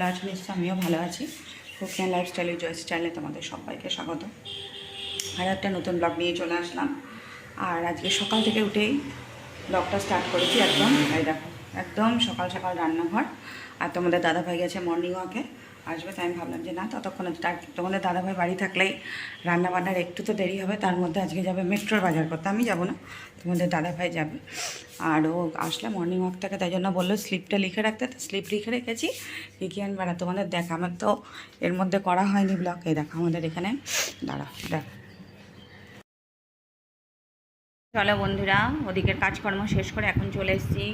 ভালো আছো? নিশ্চয় আমিও ভালো আছি। কুকিং লাইফস্টাইলের জয় চ্যানেলে তোমাদের সবাইকে স্বাগত। আর একটা নতুন ব্লগ নিয়ে চলে আসলাম। আর আজকে সকাল থেকে উঠেই ব্লগটা স্টার্ট করেছি একদম। এই দেখো, একদম সকাল সকাল রান্নাঘর। আর তোমাদের দাদাভাই গেছে মর্নিং ওয়াকে আসবে, তাই আমি ভাবলাম যে না, ততক্ষণে তোমাদের দাদাভাই বাড়ি থাকলেই রান্না বান্নার একটু তো দেরি হবে, তার মধ্যে আজকে যাবে মেট্রোর বাজার করতে, আমি যাব না, তোমাদের দাদাভাই যাবে। আর ও আসলে মর্নিং ওয়াক থেকে তাই জন্য বলল স্লিপটা লিখে রাখতে, তো স্লিপ লিখে রেখেছি। আনবে আর তোমাদের দেখ, আমার তো এর মধ্যে করা হয়নি ব্লগ এই দেখো, আমাদের এখানে, দাঁড়া, দেখ। চলো বন্ধুরা, ওদিকের কাজকর্ম শেষ করে এখন চলে এসেছি।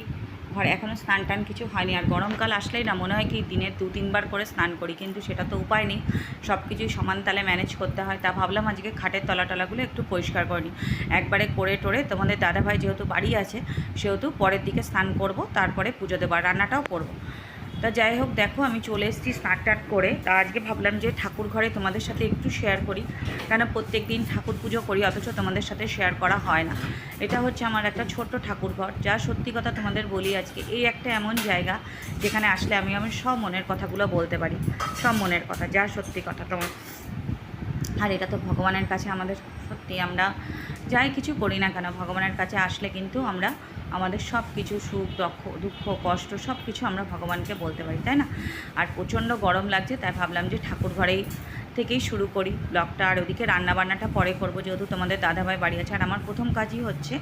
ঘরে এখনও স্নান টান কিছু হয়নি। আর গরমকাল আসলেই না, মনে হয় কি দিনের দু তিনবার করে স্নান করি, কিন্তু সেটা তো উপায় নেই। সব কিছুই সমান তালে ম্যানেজ করতে হয়। তা ভাবলাম আজকে খাটের তলা টলাগুলো একটু পরিষ্কার করে একবারে করে টোরে তোমাদের দাদাভাই যেহেতু বাড়ি আছে, সেহেতু পরের দিকে স্নান করব, তারপরে পুজো দেবার রান্নাটাও করব। তা যাই হোক, দেখো আমি চলে এসেছি স্নান টাট করে। তা আজকে ভাবলাম যে ঠাকুর ঘরে তোমাদের সাথে একটু শেয়ার করি। কেন প্রত্যেক দিন ঠাকুর পুজো করি, অথচ তোমাদের সাথে শেয়ার করা হয় না। এটা হচ্ছে আমার একটা ছোট্ট ঠাকুর ঘর, যা সত্যি কথা তোমাদের বলি আজকে, এই একটা এমন জায়গা যেখানে আসলে আমি আমার সব মনের কথাগুলো বলতে পারি। সব মনের কথা, যা সত্যি কথা তোমার। আর এটা তো ভগবানের কাছে আমাদের সত্যি আমরা যাই কিছু করি না কেন, ভগবানের কাছে আসলে কিন্তু আমরা আমাদের সব কিছু সুখ দক্ষ দুঃখ, কষ্ট সব কিছু আমরা ভগবানকে বলতে পারি, তাই না? আর প্রচণ্ড গরম লাগছে, তাই ভাবলাম যে ঠাকুর ঘরেই থেকেই শুরু করি ব্লগটা। আর ওদিকে রান্নাবান্নাটা পরে করব যেহেতু তোমাদের দাদাভাই বাড়ি আছে। আর আমার প্রথম কাজই হচ্ছে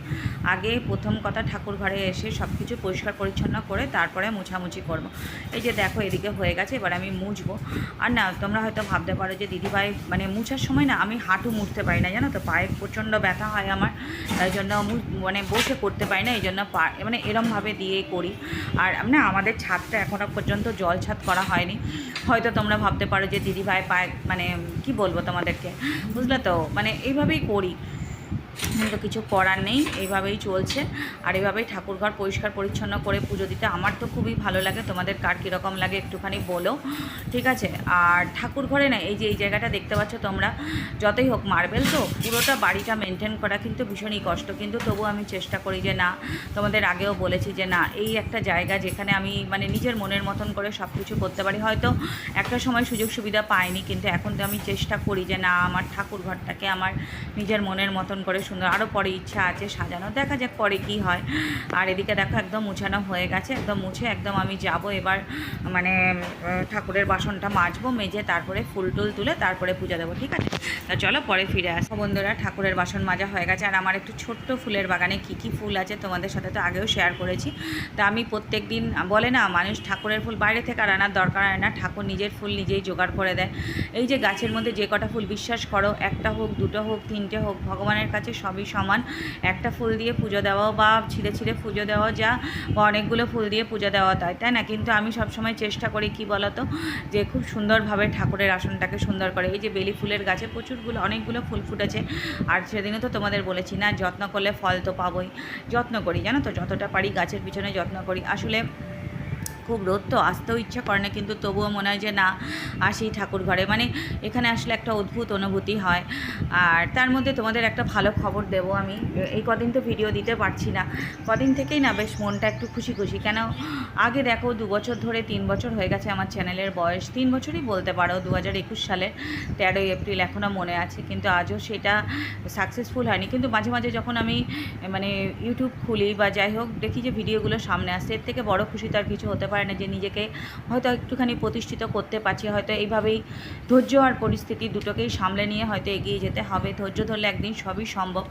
আগে প্রথম কথা ঠাকুর ঘরে এসে সব কিছু পরিষ্কার পরিচ্ছন্ন করে তারপরে মোছামুছি করব। এই যে দেখো এদিকে হয়ে গেছে, এবার আমি মুছবো। আর না, তোমরা হয়তো ভাবতে পারো যে দিদিভাই মানে মুছার সময় না আমি হাঁটু মুছতে পারি না, জানো তো? পায়ে প্রচণ্ড ব্যথা হয় আমার, তাই জন্য মানে বসে করতে পারি না, এই জন্য পা মানে এরমভাবে দিয়ে করি। আর না, আমাদের ছাদটা এখনও পর্যন্ত জল ছাদ করা হয়নি। হয়তো তোমরা ভাবতে পারো যে দিদিভাই পায়ে মানে কি বলব তোমাদেরকে? বুঝলে তো? মানে এইভাবেই করি। কিন্তু কিছু করার নেই এইভাবেই চলছে। আর এইভাবেই ঠাকুরঘর পরিষ্কার পরিচ্ছন্ন করে পুজো দিতে আমার তো খুবই ভালো লাগে, তোমাদের কার কীরকম লাগে একটুখানি বলো। ঠিক আছে? আর ঠাকুর ঘরে না, এই যে, এই জায়গাটা দেখতে পাচ্ছ তোমরা, যতই হোক মার্বেল তো, পুরোটা বাড়িটা মেনটেন করা কিন্তু ভীষণই কষ্ট। কিন্তু তবু আমি চেষ্টা করি যে না, তোমাদের আগেও বলেছি যে না, এই একটা জায়গা যেখানে আমি মানে নিজের মনের মতন করে সব কিছু করতে পারি। হয়তো একটা সময় সুযোগ সুবিধা পাইনি, কিন্তু এখন তো আমি চেষ্টা করি যে না, আমার ঠাকুর ঘরটাকে আমার নিজের মনের মতন করে সুন্দর। আরও পরে ইচ্ছা আছে সাজানো দেখা যাক পরে কি হয়। আর এদিকে দেখো একদম মুছানো হয়ে গেছে। একদম মুছে একদম আমি যাব এবার মানে ঠাকুরের বাসনটা মাজবো, মেজে তারপরে ফুল টুল তুলে তারপরে পূজা দেবো, ঠিক আছে? তা চলো পরে ফিরে আসো। বন্ধুরা, ঠাকুরের বাসন মাজা হয়ে গেছে। আর আমার একটু ছোট্ট ফুলের বাগানে কী কী ফুল আছে তোমাদের সাথে তো আগেও শেয়ার করেছি। তা আমি প্রত্যেক দিন বলে না, মানুষ ঠাকুরের ফুল বাইরে থেকে আর আনার দরকার হয় না। ঠাকুর নিজের ফুল নিজেই জোগাড় করে দেয়। এই যে গাছের মধ্যে যে কটা ফুল বিশ্বাস করো, একটা হোক, দুটো হোক, তিনটে হোক, ভগবানের কাছে সবই সমান। একটা ফুল দিয়ে পুজো দেওয়াও বা ছিঁড়ে ছিঁড়ে পুজো দেওয়া যা, বা অনেকগুলো ফুল দিয়ে পুজো দেওয়া তাই তাই না? কিন্তু আমি সবসময় চেষ্টা করি কি বলতো, যে খুব সুন্দরভাবে ঠাকুরের আসনটাকে সুন্দর করে, এই যে বেলি ফুলের গাছে প্রচুরগুলো অনেকগুলো ফুল ফুটেছে। আর সেদিনও তো তোমাদের বলেছি না, যত্ন করলে ফল তো পাবোই। যত্ন করি, জানো তো? যতটা পারি গাছের পিছনে যত্ন করি। আসলে খুব রোদ তো আসতেও ইচ্ছা করে না, কিন্তু তবুও মনে হয় যে না, আসি ঠাকুর ঘরে। মানে এখানে আসলে একটা অদ্ভুত অনুভূতি হয়। আর তার মধ্যে তোমাদের একটা ভালো খবর দেবো আমি। এই কদিন তো ভিডিও দিতে পারছি না। কদিন থেকেই না বেশ মনটা একটু খুশি খুশি। কেন, আগে দেখো দু বছর ধরে তিন বছর হয়ে গেছে আমার চ্যানেলের বয়স। তিন বছরই বলতে পারো, দু হাজার একুশ সালের তেরোই এপ্রিল এখনও মনে আছে। কিন্তু আজও সেটা সাকসেসফুল হয়নি। কিন্তু মাঝে মাঝে যখন আমি মানে ইউটিউব খুলি বা যাই হোক, দেখি যে ভিডিওগুলো সামনে আসছে, এর থেকে বড় খুশি তো আর কিছু হতে পারে না যে নিজেকে হয়তো একটুখানি প্রতিষ্ঠিত করতে পারছি, হয়তো এইভাবেই ধৈর্য আর পরিস্থিতি দুটোকেই সামলে নিয়ে হয়তো এগিয়ে যেতে হবে। ধৈর্য ধরলে একদিন সবই সম্ভব।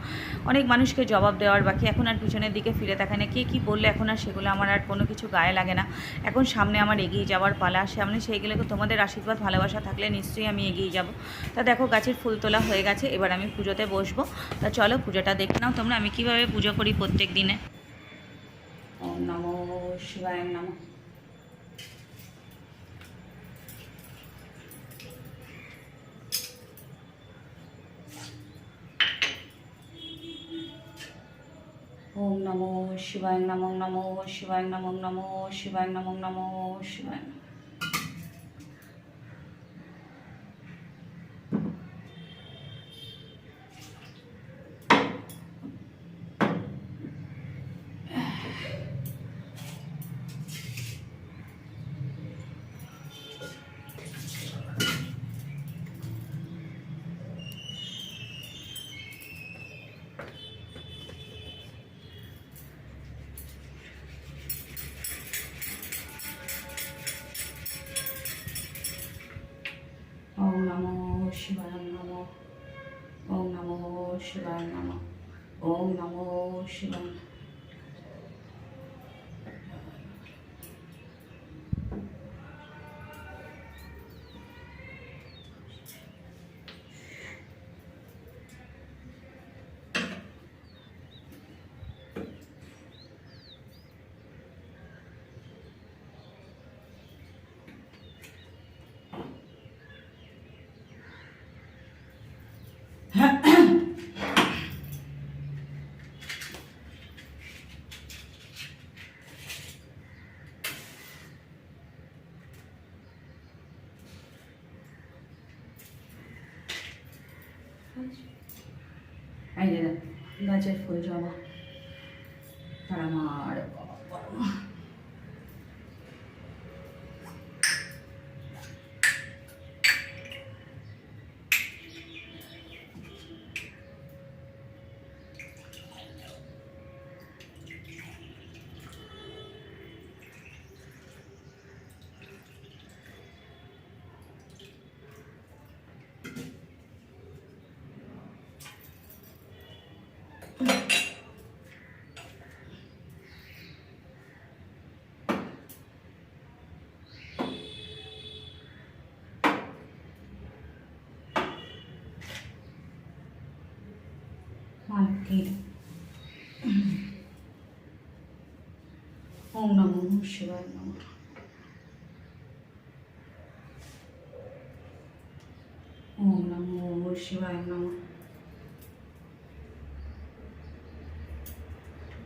অনেক মানুষকে জবাব দেওয়ার বাকি। এখন আর পিছনের দিকে ফিরে থাকে না কে কী বললে এখন আর সেগুলো আমার আর কোনো কিছু গায়ে লাগে না। এখন সামনে আমার এগিয়ে যাওয়ার পালা। সামনে সেইগুলোকে তোমাদের আশীর্বাদ, ভালোবাসা থাকলে নিশ্চয়ই আমি এগিয়ে যাব। তা দেখো গাছের ফুল তোলা হয়ে গেছে। এবার আমি পুজোতে বসবো। তা চলো পুজোটা দেখে নাও তোমরা। আমি কীভাবে পুজো করি প্রত্যেক দিনে? ওম নমো শিবায় নমঃ। ওম নমো শিবায় নমো নমো শিবায় নমো নমো শিবায় নমো নমো শিবায় शिवाय नमः ओम नमो शिवाय Aynen. Bundan çek koyacağım. ఓం నమో శివాయ నమ ఓం నమో శివాయ నమ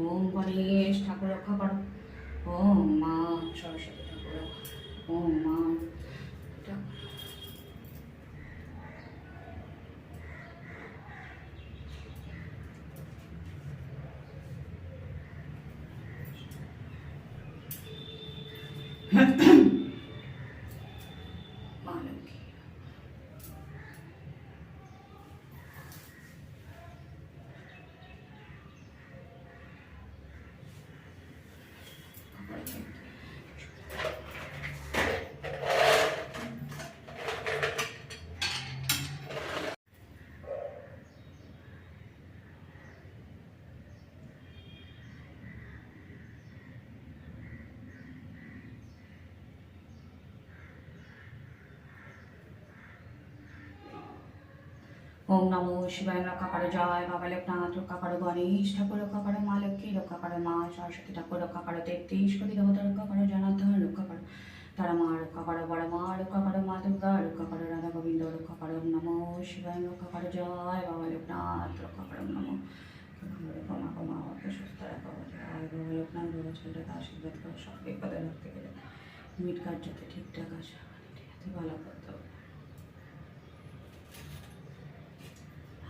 ওম গণেশ ঠাকুর রক্ষা করো ওম মা সরস্বতী ঠাকুর। ওম মা ঠাকুর মা লক্ষ্মী ওম নমো শিবায় রক্ষা করে জয় বাবা লোকনাথ রক্ষা করো গণেশ ঠাকুর রক্ষা করে মা লক্ষ্মী রক্ষা করে মা সরস্বতী ঠাকুর রক্ষা করে তেত্রিশ কোটি দেবতা রক্ষা করে জনার্দন রক্ষা করে তারা মা রক্ষা করে বড় মা রক্ষা করে মা দুর্গা রক্ষা করে রাধা গোবিন্দ রক্ষা করে নমো শিবায় রক্ষা করে জয় বাবা লোকনাথ রক্ষা করে নমো সুস্থ আশীর্বাদ সব বিপদে গেলে মিট যাতে ঠিকঠাক আসে আছে ভালো করতে হবে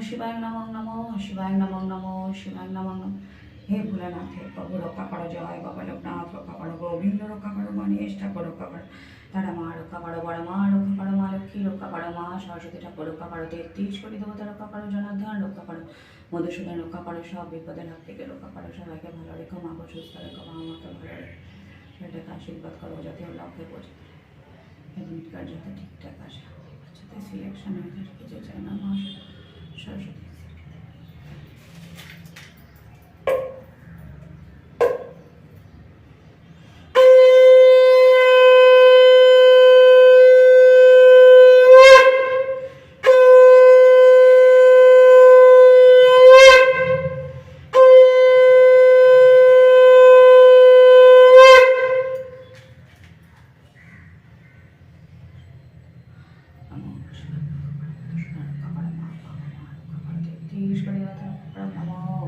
শিবায় নমো নমো শিবায় নমো নমো শিবায় নমো নম হে ভোলানাথ প্রভু রক্ষা করো জয় বাবা লোকনাথ রক্ষা করো গোবিন্দ রক্ষা করো গণেশ ঠাকুর রক্ষা করো তারা মা রক্ষা করো বড় মা রক্ষা করো মা লক্ষ্মী রক্ষা করো মা সরস্বতী ঠাকুর রক্ষা করো তেত্রিশ কোটি দেবতা রক্ষা করো জনার্দন রক্ষা করো মধুসূদন রক্ষা করো সব বিপদের হাত থেকে রক্ষা করো সবাইকে ভালো রেখো মাকে সুস্থ রেখো মা আমাকে ভালো রেখো সেটাকে আশীর্বাদ করো যাতে লক্ষ্যে পৌঁছে অ্যাডমিট কার্ড যাতে ঠিকঠাক আসে যাতে সিলেকশন হয়ে যায় কিছু চাই না মা 是，是。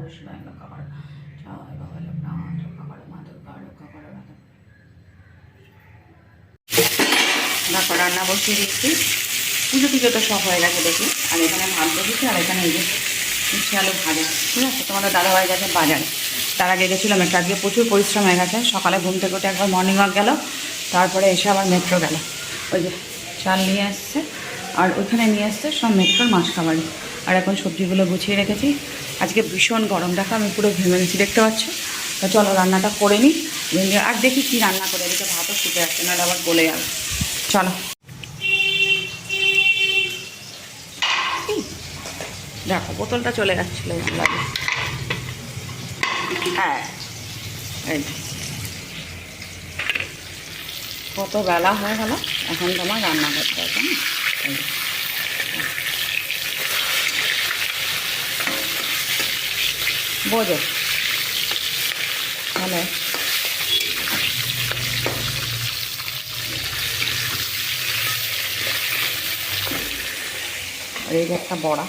সরস্বতী দেখো রান্না বসিয়ে দিচ্ছি পুজো টুজো তো সব হয়ে গেছে দেখি। আর এখানে ভাত বসেছি, আর এখানে এই যে উচ্ছে আলু ভাজা। ঠিক আছে, তোমাদের দাদা হয়ে গেছে বাজারে। তার আগে গেছিলাম, একটু আজকে প্রচুর পরিশ্রম হয়ে গেছে। সকালে ঘুম থেকে উঠে একবার মর্নিং ওয়াক গেল, তারপরে এসে আবার মেট্রো গেল। ওই যে চাল নিয়ে আসছে, আর ওইখানে নিয়ে আসছে সব মেট্রোর মাছ খাবারই। আর এখন সবজিগুলো গুছিয়ে রেখেছি। আজকে ভীষণ গরম, দেখো আমি পুরো ঘেমে গেছি, দেখতে পাচ্ছ? তো চলো রান্নাটা করে নিই। ভেঙে- আর দেখি কি রান্না করে, এদিকে ভাতও ফুটে আসছে, নাহলে আবার গলে যাবে। চলো। দেখো, বোতলটা চলে যাচ্ছিল হ্যাঁ কত বেলা হয়ে গেল, এখন তোমার রান্না করতে হবে না? এই যে। বোঝো। আর এই যে একটা বড়া।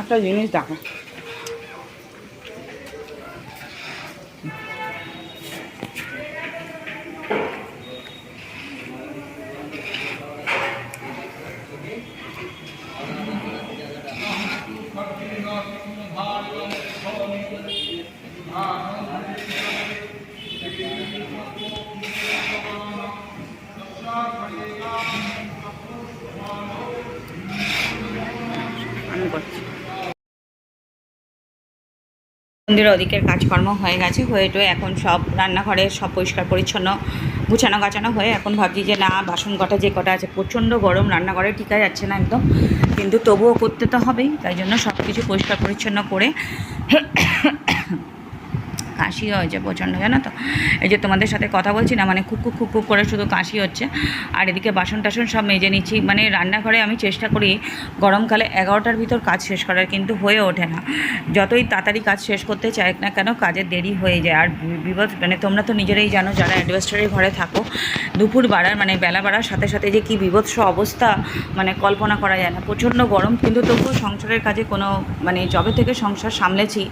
একটা জিনিস দেখো। মন্দিরের ওদিকের কাজকর্ম হয়ে গেছে, হয়ে টয়ে এখন সব রান্নাঘরে সব পরিষ্কার পরিচ্ছন্ন, গুছানো গাছানো হয়ে এখন ভাবছি যে না, বাসন কটা যে কটা আছে, প্রচণ্ড গরম, রান্নাঘরে টিকা যাচ্ছে না একদম, কিন্তু তবুও করতে তো হবেই, তাই জন্য সব কিছু পরিষ্কার পরিচ্ছন্ন করে কাশি হয়েছে প্রচণ্ড, জানো তো? এই যে তোমাদের সাথে কথা বলছি না মানে খুব খুব খুব খুব করে শুধু কাশি হচ্ছে। আর এদিকে বাসন টাসন সব মেজে নিচ্ছি। মানে রান্নাঘরে আমি চেষ্টা করি গরমকালে এগারোটার ভিতর কাজ শেষ করার, কিন্তু হয়ে ওঠে না। যতই তাড়াতাড়ি কাজ শেষ করতে চাই না কেন, কাজের দেরি হয়ে যায়। আর বিপদ মানে তোমরা তো নিজেরাই জানো, যারা অ্যাডভেস্টারের ঘরে থাকো, দুপুর বাড়ার মানে বেলা বাড়ার সাথে সাথে যে কী বিভৎস অবস্থা মানে কল্পনা করা যায় না। প্রচণ্ড গরম, কিন্তু তবুও সংসারের কাজে কোনো মানে যবে থেকে সংসার সামলেছি,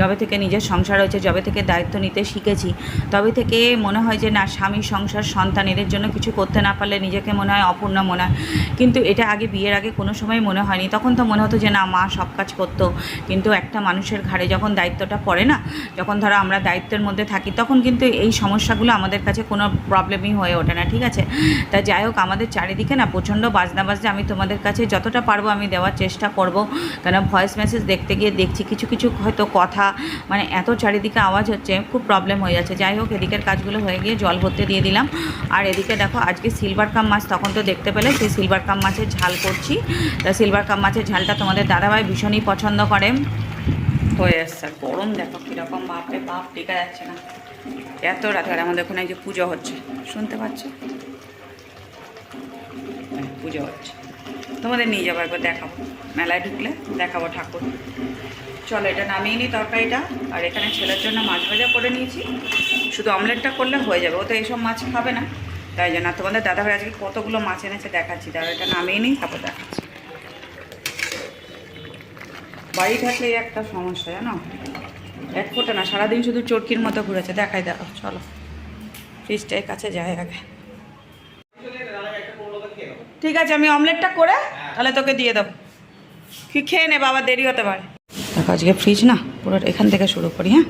যবে থেকে নিজের সংসার হয়েছে, যবে থেকে দায়িত্ব নিতে শিখেছি। তবে থেকে মনে হয় যে, না, স্বামী, সংসার সন্তান এদের জন্য কিছু করতে না পারলে নিজেকে মনে হয় অপূর্ণ মনে হয়। কিন্তু এটা আগে, বিয়ের আগে কোনো সময় মনে হয়নি। তখন তো মনে হতো যে, না, মা সব কাজ করতো। কিন্তু একটা মানুষের ঘাড়ে যখন দায়িত্বটা পড়ে না, যখন ধরো আমরা দায়িত্বের মধ্যে থাকি, তখন কিন্তু এই সমস্যাগুলো আমাদের কাছে কোনো প্রবলেমই হয়ে ওঠে না, ঠিক আছে? তা যাই হোক, আমাদের চারিদিকে না প্রচণ্ড বাজনা বাজনা আমি তোমাদের কাছে যতটা পারব আমি দেওয়ার চেষ্টা করব। কেন ভয়েস মেসেজ দেখতে গিয়ে দেখছি, কিছু কিছু হয়তো কথা মানে এত চারিদিকে আওয়াজ হচ্ছে খুব প্রবলেম হয়ে যাচ্ছে। যাই হোক এদিকের কাজগুলো হয়ে গিয়ে জল ভরতে দিয়ে দিলাম। আর এদিকে দেখো আজকে সিলভার কাম মাছ তখন তো দেখতে পেলে সেই সিলভার কাম মাছের ঝাল করছি। তা সিলভার কাম মাছের ঝালটা তোমাদের দাদাভাই ভীষণই পছন্দ করে। হয়ে আসছে। গরম দেখো কীরকম বাপরে বাপ টেকা যাচ্ছে না। এত রাত আর আমাদের ওখানে যে পুজো হচ্ছে। শুনতে পাচ্ছ? হ্যাঁ, পুজো হচ্ছে। তোমাদের নিয়ে যাব একবার দেখাবো। মেলায় ঢুকলে দেখাবো ঠাকুর। চলো, এটা নামিয়ে নিই তরকারিটা। আর এখানে ছেলের জন্য মাছ ভাজা করে নিয়েছি। শুধু অমলেটটা করলে হয়ে যাবে, ও তো এইসব মাছ খাবে না। তাই জন্য তোমাদের দাদাভাই আজকে কতগুলো মাছ এনেছে দেখাচ্ছি। তাহলে এটা নামিয়ে নিই, তারপর দেখাচ্ছি। বাড়ি থাকলে একটা সমস্যা, জানো? এক ফোঁটা না, সারাদিন শুধু চরকির মতো ঘুরেছে। দেখাই দেখো চলো। ফ্রিজটার কাছে যায় আগে। ঠিক আছে, আমি অমলেটটা করে তাহলে তোকে দিয়ে দেবো। কি খেয়ে নে, বাবা, দেরি হতে পারে। দেখো, আজকে ফ্রিজ না, পুরো এখান থেকে শুরু করি হ্যাঁ?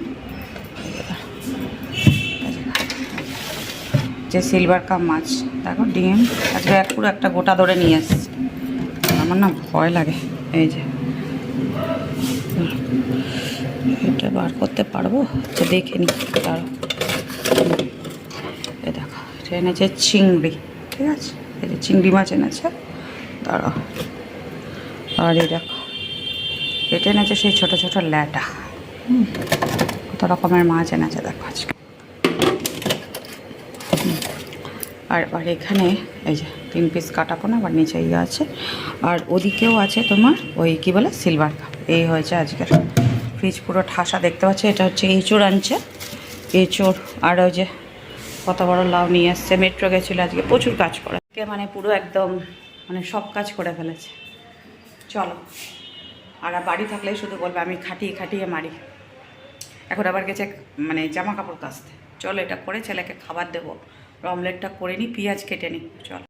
যে সিলভার কাপ মাছ, দেখো, ডিম। আজকে এক পুরো একটা গোটা ধরে নিয়ে এসছি। আমার না ভয় লাগে, এই যে। এটা বার করতে পারব? আচ্ছা দেখে নি দাঁড়ো এ দেখো, এটা এনেছে চিংড়ি, ঠিক আছে? এই যে চিংড়ি মাছ এনেছে, দাঁড়াও। আর এই দেখো এটা এনেছে সেই ছোটো ছোটো ল্যাটা। কত রকমের মাছ এনেছে দেখো আজকে। আর আর এখানে এই যে তিন পিস কাটা পোনা আবার নিচে ইয়ে আছে। আর ওদিকেও আছে তোমার ওই কি বলে? সিলভার কাপ এই হয়েছে আজকের। ফ্রিজ পুরো ঠাসা দেখতে পাচ্ছি। এটা হচ্ছে এঁচোড় আনছে। এঁচোড় আর ওই যে কত বড় লাউ নিয়ে আসছে মেট্রো গেছিল আজকে। প্রচুর কাজ করে। মানে পুরো একদম মানে সব কাজ করে ফেলেছে। চলো। আর বাড়ি থাকলে শুধু বলবে, আমি খাটিয়ে খাটিয়ে মারি। এখন আবার গেছে মানে জামা কাপড় কাচতে। চল এটা করে ছেলেকে খাবার দেবো। অমলেটটা করে নিই পেঁয়াজ কেটে নিই চলো।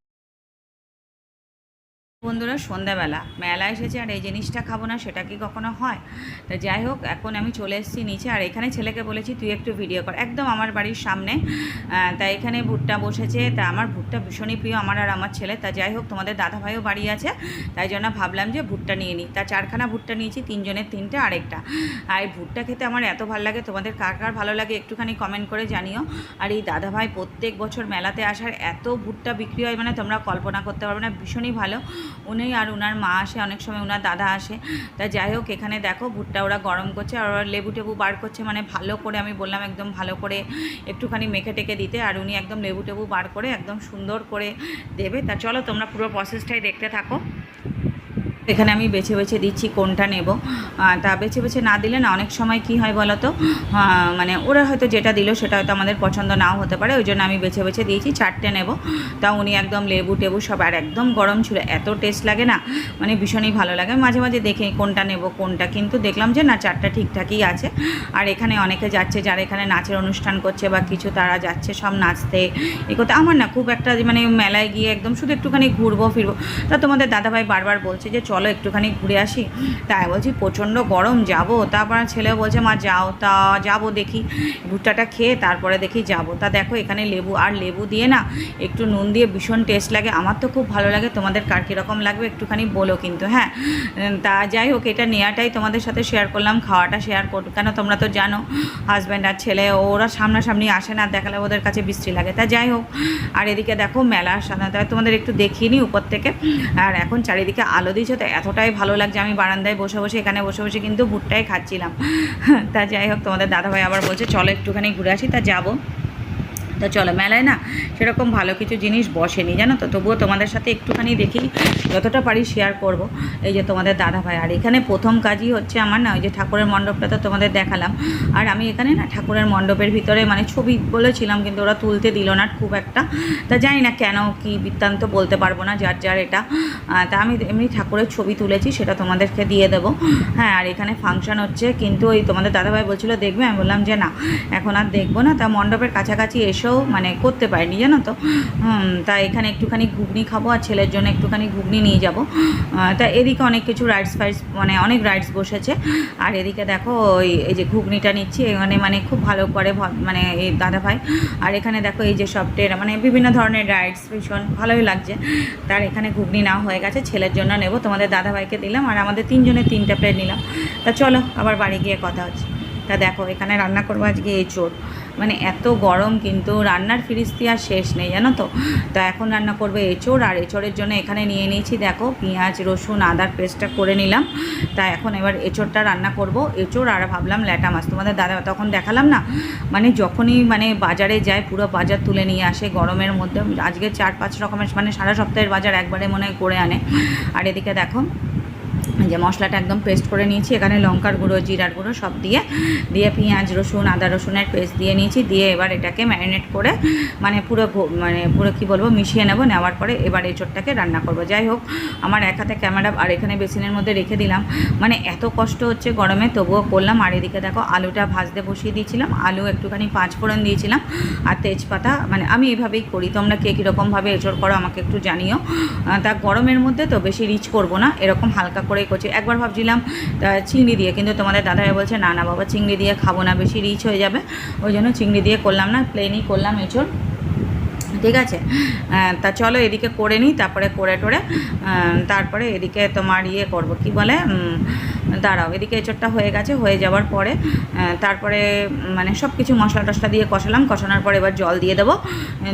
বন্ধুরা, সন্ধ্যাবেলা। মেলা এসেছে আর এই জিনিসটা খাব না, সেটা কি কখনো হয়? তো যাই হোক, এখন আমি চলে এসেছি নিচে, আর এখানে ছেলেকে বলেছি, তুই একটু ভিডিও কর। একদম আমার বাড়ির সামনে। তা এখানে ভুট্টা বসেছে। তা আমার ভুট্টা ভীষণই প্রিয়, আমার আর আমার ছেলে। তা যাই হোক, তোমাদের দাদা ভাইও বাড়ি আছে, তাই জন্য ভাবলাম যে ভুট্টা নিয়ে নিই। তা চারখানা ভুট্টা নিয়েছি, তিনজনের তিনটে, আরেকটা। আর এই ভুট্টা খেতে আমার এত ভালো লাগে, তোমাদের কার কার ভালো লাগে একটুখানি কমেন্ট করে জানিও। আর এই দাদা ভাই প্রত্যেক বছর মেলাতে আসার এত ভুট্টা বিক্রি হয় মানে তোমরা কল্পনা করতে পারবে না, ভীষণই ভালো। উনি আর ওনার মা আসে, অনেক সময় ওনার দাদা আসে। তা যাই হোক, এখানে দেখো ভুট্টা ওরা গরম করছে আর ওরা লেবু টেবু বার করছে মানে ভালো করে আমি বললাম একদম ভালো করে একটুখানি মেখে টেকে দিতে আর উনি একদম লেবু টেবু বার করে একদম সুন্দর করে দেবে। তা চলো তোমরা পুরো প্রসেসটাই দেখতে থাকো। এখানে আমি বেছে বেছে দিচ্ছি কোনটা নেব। তা বেছে বেছে না দিলে না অনেক সময় কি হয় বলো তো মানে ওরা হয়তো যেটা দিল সেটা হয়তো আমাদের পছন্দ নাও হতে পারে, ওই জন্য আমি বেছে বেছে দিয়েছি চারটে নেব। তা উনি একদম লেবু টেবু সব, আর একদম গরম ছিল, এত টেস্ট লাগে না মানে ভীষণই ভালো লাগে। মাঝে মাঝে দেখে কোনটা নেব, কোনটা, কিন্তু দেখলাম যে না চারটা ঠিকঠাকই আছে। আর এখানে অনেকে যাচ্ছে যারা এখানে নাচের অনুষ্ঠান করছে বা কিছু, তারা যাচ্ছে সব নাচতে, এ করতে। আমার না খুব একটা মানে মেলায় গিয়ে একদম শুধু একটুখানি ঘুরবো, ফিরবো। তা তোমাদের দাদাভাই বারবার বলছে যে চলো একটুখানি ঘুরে আসি। তাই বলছি, প্রচণ্ড গরম, যাব? তারপর ছেলে বলছে, মা, যাও তা, যাব দেখি। ভুট্টাটা খেয়ে তারপরে দেখি যাব। তা দেখো, এখানে লেবু, আর লেবু দিয়ে না একটু নুন দিয়ে ভীষণ টেস্ট লাগে। আমার তো খুব ভালো লাগে, তোমাদের কার কীরকম লাগবে একটুখানি বলো কিন্তু হ্যাঁ? তা যাই হোক, এটা নেওয়াটাই তোমাদের সাথে শেয়ার করলাম, খাওয়াটা শেয়ার করো কেন তোমরা তো জানো হাজব্যান্ড আর ছেলে, ওরা সামনাসামনি আসে না, দেখালে ওদের কাছে বৃষ্টি লাগে। তা যাই হোক, আর এদিকে দেখো মেলার সাধারণত, তোমাদের একটু দেখিয়ে নিই উপর থেকে। আর এখন চারিদিকে আলো দিয়েছে তো এতটাই ভালো লাগছে, আমি বারান্দায় বসে বসে, এখানে বসে বসে কিন্তু ভুট্টাই খাচ্ছিলাম। তা যাই হোক, তোমাদের দাদাভাই আবার বলছে, চলো একটুখানি ঘুরে আসি, তা যাব। তো চলো। মেলায় না সেরকম ভালো কিছু জিনিস বসেনি, জানো তো? তবুও তোমাদের সাথে একটুখানি দেখি যতটা পারি শেয়ার করব। এই যে তোমাদের দাদা ভাই, আর এখানে প্রথম কাজই হচ্ছে আমার না ওই যে ঠাকুরের মণ্ডপটা তো তোমাদের দেখালাম। আর আমি এখানে না ঠাকুরের মণ্ডপের ভিতরে মানে ছবি বলেছিলাম, কিন্তু ওরা তুলতে দিল না খুব একটা। তা জানি না কেন, কি বৃত্তান্ত বলতে পারব না, যার যার এটা। তা আমি এমনি ঠাকুরের ছবি তুলেছি, সেটা তোমাদেরকে দিয়ে দেবো। হ্যাঁ আর এখানে ফাংশন হচ্ছে, কিন্তু ওই তোমাদের দাদাভাই বলছিল, দেখবে? আমি বললাম যে, না, এখন আর দেখব না। তা মণ্ডপের কাছাকাছি এসেও মানে করতে পারিনি, জানো তো? তা এখানে একটুখানি ঘুগনি খাব আর ছেলের জন্য একটুখানি ঘুগনি নিয়ে যাব। তা এদিকে অনেক কিছু রাইডস ফাইডস মানে অনেক রাইডস বসেছে। আর এদিকে দেখো ওই, এই যে ঘুগনিটা নিচ্ছি, এখানে মানে খুব ভালো করে মানে এই দাদাভাই। আর এখানে দেখো এই যে সব মানে বিভিন্ন ধরনের রাইডস ভীষণ ভালোই লাগছে। তার এখানে ঘুগনি না হয়ে গেছে, ছেলের জন্য নেব। তোমাদের দাদাভাইকে দিলাম আর আমাদের তিনজনের তিনটা প্লেট নিলাম। তা চলো, আবার বাড়ি গিয়ে কথা হচ্ছে। তা দেখো, এখানে রান্না করব আজকে এঁচোড় মানে এত গরম কিন্তু রান্নার ফিরিস্তি আর শেষ নেই, জানো তো? তা এখন রান্না করবে এঁচোড়, আর এঁচোড়ের জন্য এখানে নিয়ে নিয়েছি, দেখো, পেঁয়াজ, রসুন, আদার পেস্টটা করে নিলাম। তা এখন এবার এঁচোড়টা রান্না করব। এঁচোড় আর ভাবলাম ল্যাটা মাছ। তোমাদের দাদা তখন দেখালাম না? মানে যখনই মানে বাজারে যায়, পুরো বাজার তুলে নিয়ে আসে গরমের মধ্যে। আজকে চার পাঁচ রকমের মানে সারা সপ্তাহের বাজার একবারে মনে করে আনে। আর এদিকে দেখো যে মশলাটা একদম পেস্ট করে নিয়েছি। এখানে লঙ্কার গুঁড়ো, জিরার গুঁড়ো সব দিয়ে। দিয়ে পেঁয়াজ, রসুন, আদা, রসুনের পেস্ট দিয়ে নিয়েছি। দিয়ে এবার এটাকে ম্যারিনেট করে মানে পুরো মানে পুরো কি বলব, মিশিয়ে নেব। নেওয়ার পরে এবার এঁচোড়টাকে রান্না করব। যাই হোক, আমার এক হাতে ক্যামেরা আর এখানে বেসিনের মধ্যে রেখে দিলাম। মানে এত কষ্ট হচ্ছে গরমে, তবুও করলাম। আর এদিকে দেখো, আলুটা ভাজতে বসিয়ে দিয়েছিলাম। আলু একটুখানি পাঁচ ফোড়ন দিয়েছিলাম। আর তেজপাতা মানে আমি এভাবেই করি। তোমরা কে কীরকমভাবে এঁচোড় করো আমাকে একটু জানিও। তা গরমের মধ্যে তো বেশি রিচ করব না। এরকম হালকা করে তরকারি করছি। একবার ভাবছিলাম চিংড়ি দিয়ে, কিন্তু তোমাদের দাদাভাই বলছে, না না বাবা, চিংড়ি দিয়ে খাব না, বেশি রিচ হয়ে যাবে। ওই জন্য চিংড়ি দিয়ে করলাম না প্লেনই করলাম এঁচড়। ঠিক আছে? তা চলো এদিকে করে নিই, তারপরে করে টোরে তারপরে এদিকে তোমার ইয়ে করব, কি বলে দাঁড়াও, এদিকে এঁচড়টা হয়ে গেছে, হয়ে যাওয়ার পরে তারপরে মানে সব কিছু মশলা টশলা দিয়ে কষালাম, কষানোর পরে এবার জল দিয়ে দেবো,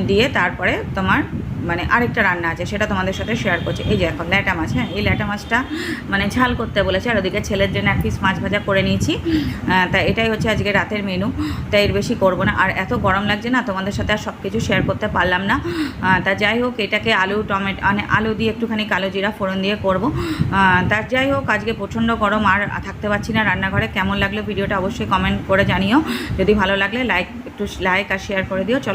দিয়ে তারপরে তোমার মানে আরেকটা রান্না আছে, সেটা তোমাদের সাথে শেয়ার করছি। এই যে এখন ল্যাটা মাছ হ্যাঁ এই ল্যাটা মাছটা মানে ঝাল করতে বলেছে, আর ওদিকে ছেলের জন্য এক পিস মাছ ভাজা করে নিয়েছি। তা এটাই হচ্ছে আজকে রাতের মেনু তাই এর বেশি করব না। আর এত গরম লাগছে না, তোমাদের সাথে আর সব কিছু শেয়ার করতে পারলাম না। তা যাই হোক, এটাকে আলু, টমেটো মানে আলু দিয়ে একটুখানি কালো জিরা ফোড়ন দিয়ে করব। তার যাই হোক, আজকে প্রচণ্ড গরম, আর থাকতে পারছি না রান্নাঘরে। কেমন লাগল ভিডিওটা অবশ্যই কমেন্ট করে জানিও। যদি ভালো লাগলে লাইক একটু লাইক আর শেয়ার করে দিও। চলো।